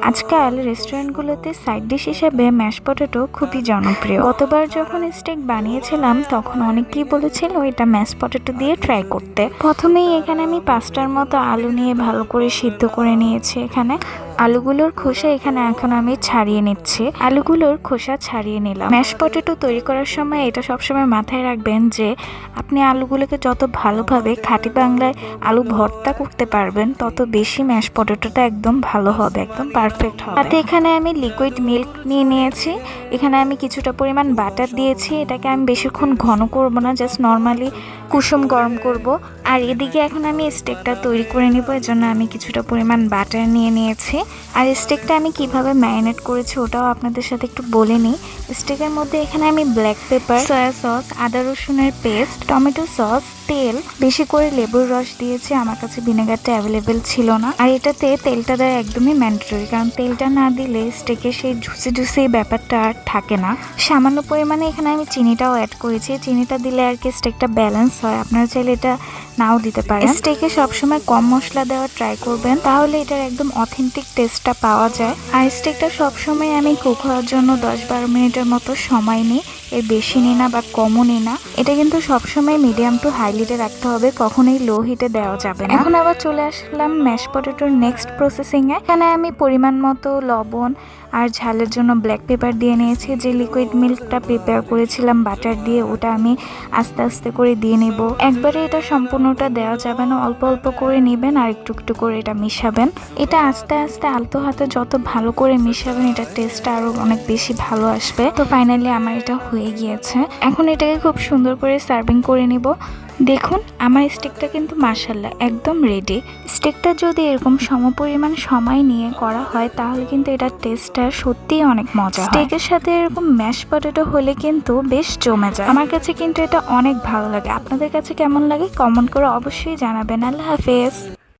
আজকাল রেস্টুরেন্টগুলোতে side dish হিসেবে ম্যাশ পটেটো খুবই জনপ্রিয়। গতবার যখন স্টেক বানিয়েছিলাম, তখন অনেকেই বলেছিল এটা ম্যাশ পটেটো দিয়ে ট্রাই করতে। প্রথমেই এখানে আমি পাঁচটার মতো আলু নিয়ে ভালো করে সিদ্ধ করে নিয়েছি এখানে। আলুগুলোর খোসা এখানে এখন আমি ছাড়িয়ে নিচ্ছি। আলুগুলোর খোসা ছাড়িয়ে নিলাম। ম্যাশ পটেটো তৈরি করার সময় এটা সবসময় মাথায় রাখবেন যে, আপনি আলুগুলোকে যত ভালোভাবে খাঁটি বাংলায় আলু ভর্তা করতে পারবেন, তত বেশি ম্যাশ পটেটোটা একদম ভালো হবে, একদম পারফেক্ট হবে। তাতে এখানে আমি লিকুইড মিল্ক নিয়ে নিয়েছি। এখানে আমি কিছুটা পরিমাণ বাটার দিয়েছি। এটাকে আমি বেশিক্ষণ ঘন করব না জাস্ট নর্মালি কুসুম গরম করব। আর এদিকে এখন আমি স্টেকটা তৈরি করে নিব। এর জন্য আমি কিছুটা পরিমাণ বাটার নিয়ে নিয়েছি। আর স্টেকটা আমি কীভাবে ম্যারিনেট করেছি ওটাও আপনাদের সাথে একটু বলে নিই। স্টেকের মধ্যে এখানে আমি ব্ল্যাক পেপার সয়া সস আদা রসুনের পেস্ট টমেটো সস তেল। বেশি করে লেবুর রস দিয়েছি, আমার কাছে ভিনেগারটা অ্যাভেলেবেল ছিল না। আর এটাতে তেলটা দেওয়া একদমই ম্যান্ডেটরি কারণ তেলটা না দিলে স্টেকের সেই জুসি জুসি ব্যাপারটা আর থাকে না। সামান্য পরিমাণে এখানে আমি চিনিটাও অ্যাড করেছি। চিনিটা দিলে আর কি স্টেকটা ব্যালেন্স হয়। আপনারা চাইলে এটা নাও দিতে পারেন। স্টেকে সবসময় কম মশলা দেওয়ার ট্রাই করবেন, তাহলে এটার একদম অথেন্টিক টেস্টটা পাওয়া যায়। আর স্টেকটা সবসময় আমি কুক হওয়ার জন্য দশ বারো মিনিটের মতো সময় নিই এর বেশি নিই না বা কমও নিই না, এটা কিন্তু সবসময় মিডিয়াম টু হাই হিটে রাখতে হবে, কখনোই লো হিটে দেওয়া যাবে না। এখন আবার চলে আসলাম ম্যাশ পটেটোর নেক্সট প্রসেসিংয়ে এখানে আমি পরিমাণ মতো লবণ আর ঝালের জন্য ব্ল্যাক পেপার দিয়ে নিয়েছি, যে লিকুইড মিল্কটা প্রিপেয়ার করেছিলাম বাটার দিয়ে, ওটা আমি আস্তে আস্তে করে দিয়ে নেব। একবারে এটা সম্পূর্ণটা দেওয়া যাবে না, অল্প অল্প করে নেবেন আর একটু একটু করে এটা মিশাবেন। এটা আস্তে আস্তে আলতো হাতে যত ভালো করে মিশাবেন, এটার টেস্টটা আরও অনেক বেশি ভালো আসবে। তো ফাইনালি আমার এটা হয়ে গিয়েছে। এখন এটাকে খুব সুন্দর করে সার্ভিং করে নিব। দেখুন আমার স্টেকটা কিন্তু মার্শাল্লাহ একদম রেডি স্টেকটা যদি এরকম সমপরিমাণ সময় নিয়ে করা হয় তাহলে কিন্তু এটার টেস্টটা সত্যিই অনেক মজা স্টেকের সাথে এরকম ম্যাশ পটেটো হলে কিন্তু বেশ জমে যায়। আমার কাছে কিন্তু এটা অনেক ভালো লাগে। আপনাদের কাছে কেমন লাগে কমেন্ট করে অবশ্যই জানাবেন। আল্লাহ হাফেজ।